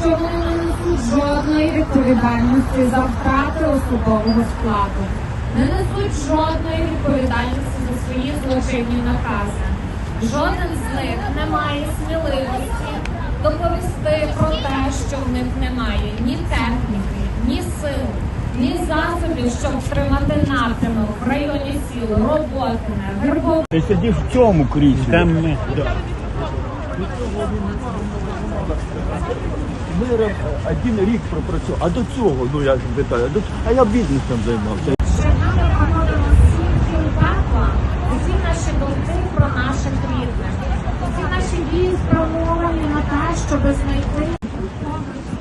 що вони не несуть жодної відповідальності за втрати особового складу, не несуть жодної відповідальності за свої злочинні накази. Жоден з них не має сміливості доповісти про те, що в них немає ні техніки, ні сил, ні засобів, щоб втримати напрямок в районі сіл, вербове. Ти сидиш в цьому кріслі. Там ми. Ми ра- один рік пропрацював. а до цього, ну я питаю, а, до... а я бізнесом займався. Нам виходило всім пеклом, усі наші думки про наших рідних, усі наші дії спрямовані на те, щоб знайти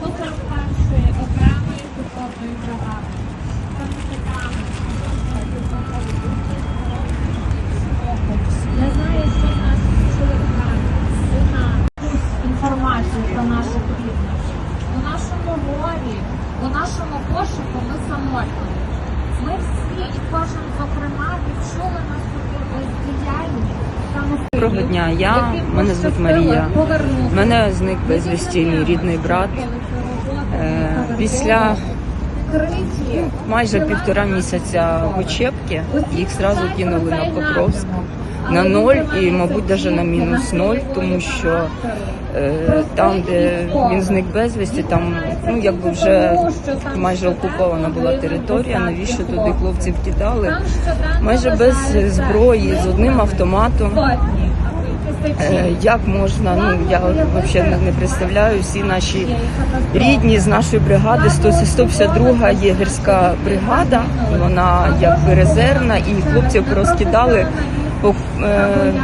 141-ї окремої піхотної бригади. Я знаю, що в нас чоловіками, сина, інформацію про наших рідних. У нашому у нашому пошуку ми самотні. Ми всі і кожен, зокрема, відчули на собі бездіяльність. Доброго дня, я мене звуть Марія. Мене зник безвісті мій рідний брат. Е, Після майже півтора місяця в учебки їх зразу кинули на Покровськ на ноль і, мабуть, навіть на мінус ноль, тому що е, там, де він зник безвісті, там ну якби вже майже окупована була територія. Навіщо туди хлопців кидали? Майже без зброї, з одним автоматом. Е, Як можна, ну я взагалі не представляю всі наші рідні з нашої бригади, 100 152 єгерська бригада, вона якби резервна, і хлопців розкидали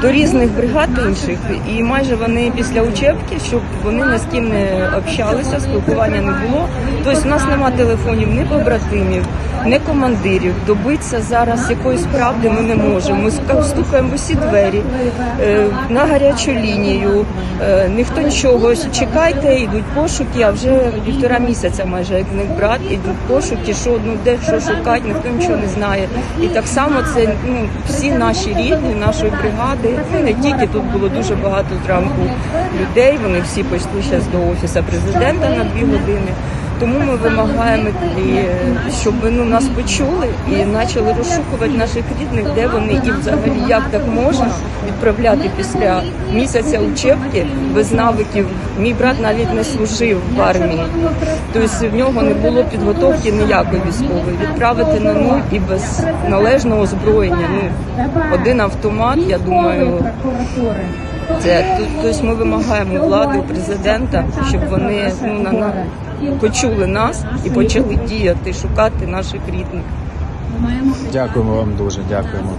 до різних бригад інших. І майже вони після учебки, щоб вони ні з ким не общалися, спілкування не було. Тобто у нас нема телефонів ні побратимів, ні командирів. Добитися зараз якоїсь правди ми не можемо. Ми стукаємо в усі двері е, на гарячу лінію. Е, Ніхто нічого. Чекайте, йдуть пошуки, а вже півтора місяця майже як них брат, йдуть пошуки, що ну де що шукати, ніхто нічого не знає. І так само це ну всі наші рідні, нашої бригади. Ну не тільки тут було дуже багато зранку людей. Вони всі пішли зараз до офісу президента на дві години. Тому ми вимагаємо, щоб ну, нас почули і почали розшукувати наших рідних, де вони і взагалі як так можна відправляти після місяця учебки без навиків. Мій брат навіть не служив в армії, тобто в нього не було підготовки ніякої військової. Відправити на нуль і без належного озброєння. Ну один автомат, я думаю. Це тобто ми вимагаємо влади, президента, щоб вони ну на, на почули нас і почали діяти, шукати наших рідних. Дякуємо вам дуже, дякуємо.